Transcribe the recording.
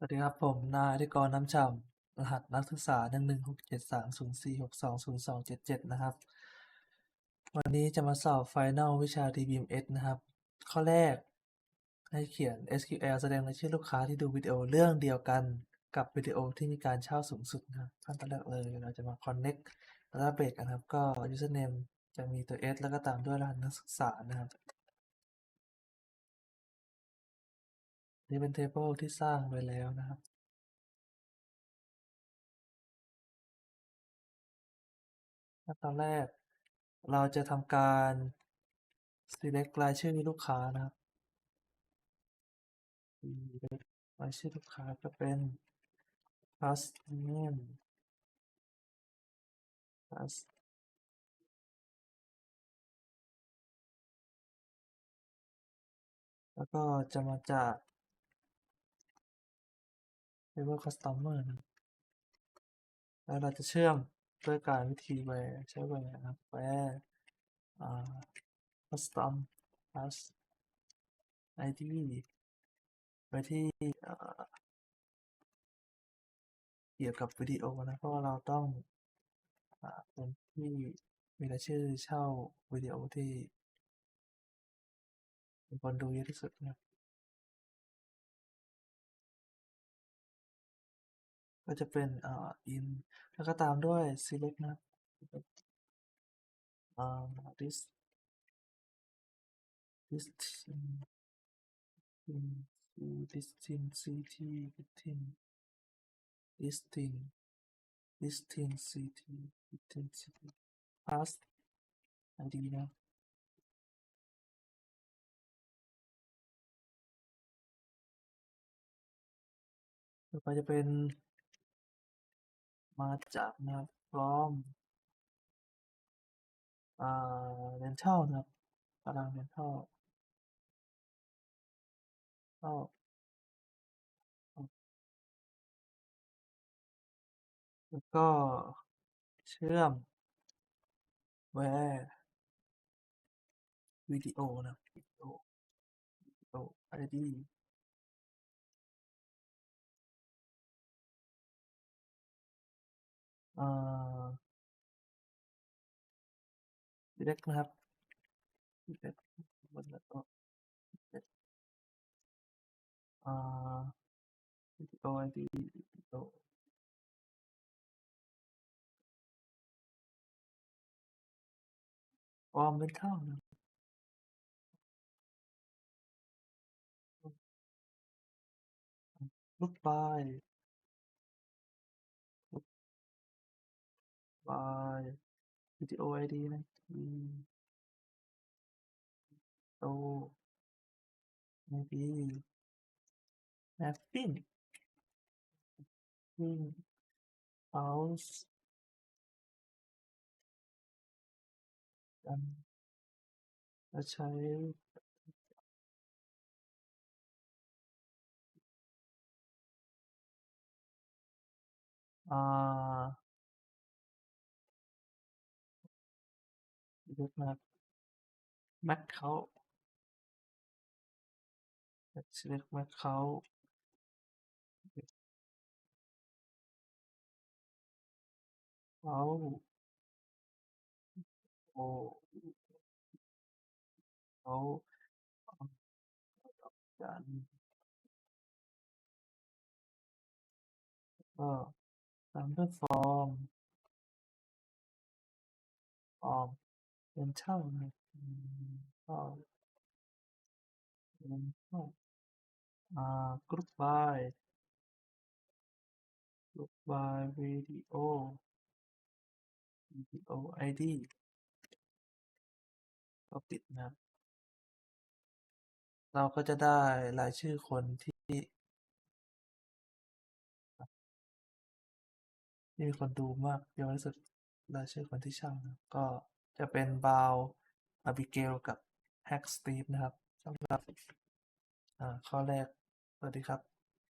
สวัสดีครับ ผมนายธิกรน้ำฉ่ำรหัสนักศึกษา116730462077นะครับ วันนี้จะมาสอบไฟน a ลวิชา DBMS นะครับ ข้อแรก ให้เขียน SQL แสดงรายชื่อลูกค้าที่ดูวิดีโอเรื่องเดียวกันกับวิดีโอที่มีการเช่าสูงสุดนะขั้นตอนแรกเลยเราจะมา connect database กันครับ ก็ username จะมีตัว S แล้วก็ตามด้วยรหัสนักศึกษานะครับ นี่เป็น table ที่สร้างไว้แล้วนะครับขั้นตอนแรก เราจะทำการ select รายชื่อลูกค้านะครับ select รายชื่อลูกค้าก็เป็น first name first แล้วก็จะมาจาก table customer นะครับแล้วเราจะเชื่อมด้วยการวิธี where ใช้ where นะครับ where อ่า custom plus id ไว้ที่อ่าเกี่ยวกับวิดีโอนะ เพราะว่าเราต้องเป็นที่มีรายชื่อเช่าวิดีโอที่มีคนดูเยอะที่สุดนะ ก็จะเป็นอ่า in แล้วก็ตามด้วย select นะครับอ่า this this in listing ct listing listing listing ct listing ct pass id นะต่อไปจะเป็น มาจากนะครับ from อ่า rental นะครับตาราง rental เข้าแล้วก็เชื่อม where วิดีโอนะวิดีโอวิดีโอ id เอ่อ เล็กนะครับเด็กบนแล้วก็เอ่าวิดีโอไอดีวิดีโอออมเป็นเท่านะลูกปลาย by วิดีโอ id นะวิดีโอ maybe mapping mapping house กันแล้วใช้อ่า select นะครับ mac เขา select mac เขาเขาโอเขากันก็ตามด้วย form form rental นะครับ rental rental อ่า group by group by video video id ก็ปิดนะครับ เราก็จะได้รายชื่อคนที่ที่มีคนดูมากเยอะที่สุดรายชื่อคนที่ช่านะก็ จะเป็นบาวอาบิเกลกับแฮกสตีฟนะครับสำหรับข้อแรก สวัสดีครับ